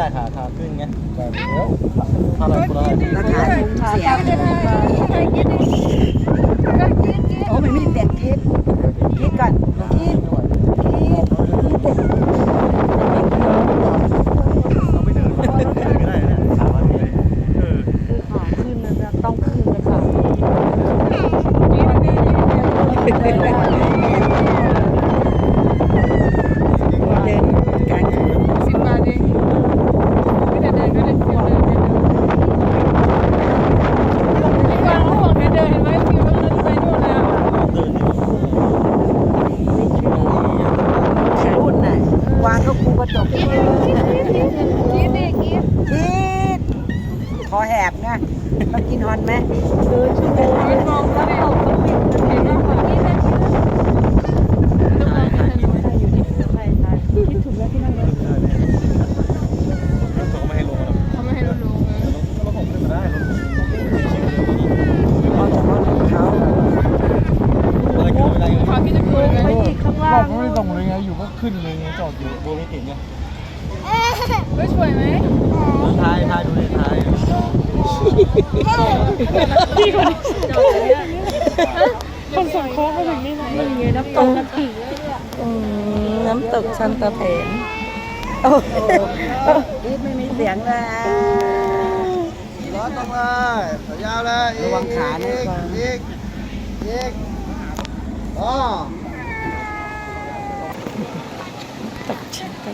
จ่ายขาขาขึ้นไงแบบเดี๋ยวพาเราคนละราคาคุ้มเสียโอ้ไม่มีเด็ดคิดคิดก่อนคิดคิดเราไม่เดินเดินก็ได้เนี่ยขาวันนี้เออคือขาขึ้นนะต้องขึ้นเลยค่ะ เดินกลางคืน สิบบาทเองไม่แต่เดินก็ได้ฟิลเดินเดินมีวางเขาบอกนะเดินเห็นไหมฟิลมันไปนู่นแล้ว เดินนี่ พูดน่ะ วางก็คูกระจกคิดคิดดิคิดคิดคอแหบไงต้องกินฮอนไหมเดินชั่วโมง ไม่มองก็ได้เห็นมากกว่าที่นั่นต้องมองไปถนน ใช่อยู่นี่ใช่ใช่คิดถูกแล้วที่นั่งเลย เขาไม่ให้ลงแล้ว เขาไม่ให้เราลง รถผมขึ้นมาได้รถ เขาจะเขาเขา อะไรขึ้นไม่ได้ไง เขาคิดจะคุยกัน ไปอีกข้างล่า บอก ง ไม่ได้ตรงเลยไง อยู่ก็ขึ้นเลยไงจอดอยู่โบไม่ติดไงไม่ช่วยไหมทายทายดูดิทายจอดเลยอะคนส่งโค้งมาถึงนี่นะนี่ไงน้ำตกกระถิ่งแล้วเนี่ยอืมน้ำตกชันตะเพนโอ้คิดไม่มีเสียงเลยล้อตรงเลยยาวเลยระวังขานะก่อนอีกอีกอ๋อ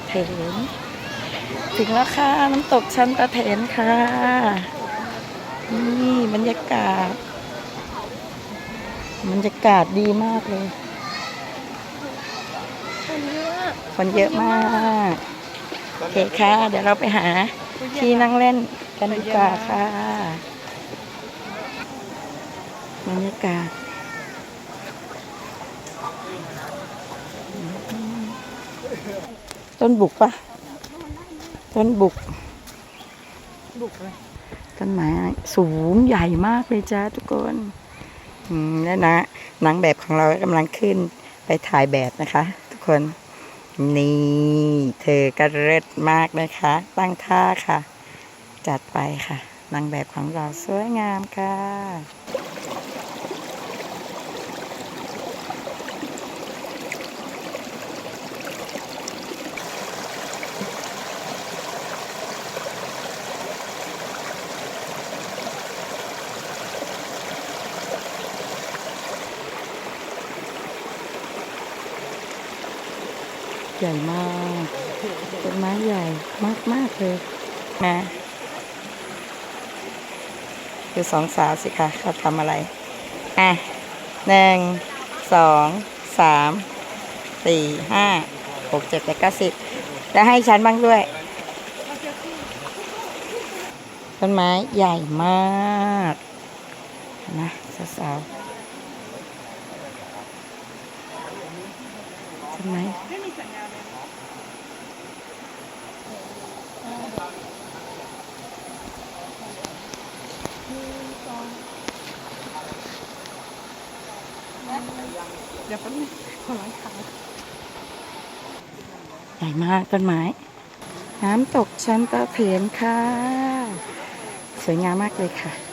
กชันตะเถนถึงแล้วค่ะน้ำตกชั้นตะเถนค่ะ นี่บรรยากาศบรรยากาศดีมากเลยคนเยอะมาก โอเคค่ะ เดี๋ยวเราไปหาที่นั่งเล่นกันดีกว่าค่ะ บรรยากาศ ต้นบุกปะต้นบุก บุกเลยต้นไม้สูงใหญ่มากเลยจ้าทุกคนอืมแล้วนะนางแบบของเรากำลังขึ้นไปถ่ายแบบนะคะ ทุกคน นี่เธอกระเริดมากนะคะตั้งท่าค่ะ จัดไปค่ะนางแบบของเราสวยงามค่ะ ใหญ่มากต้นไม้ใหญ่มากมากเลยนะคือสองสาวสิคะเขาทำอะไร อะหนึ่งสองสามสี่ห้าหกเจ็ดแปดเก้าสิบแล้วให้ฉันบ้างด้วยต้นไม้ใหญ่มาก นะสาวๆ ต้นไม้เดี๋ยวแป๊บนึงขอล้างขาใหญ่มากต้นไม้ น้ำตกชั้นตะเพียนค่ะ สวยงามมากเลยค่ะ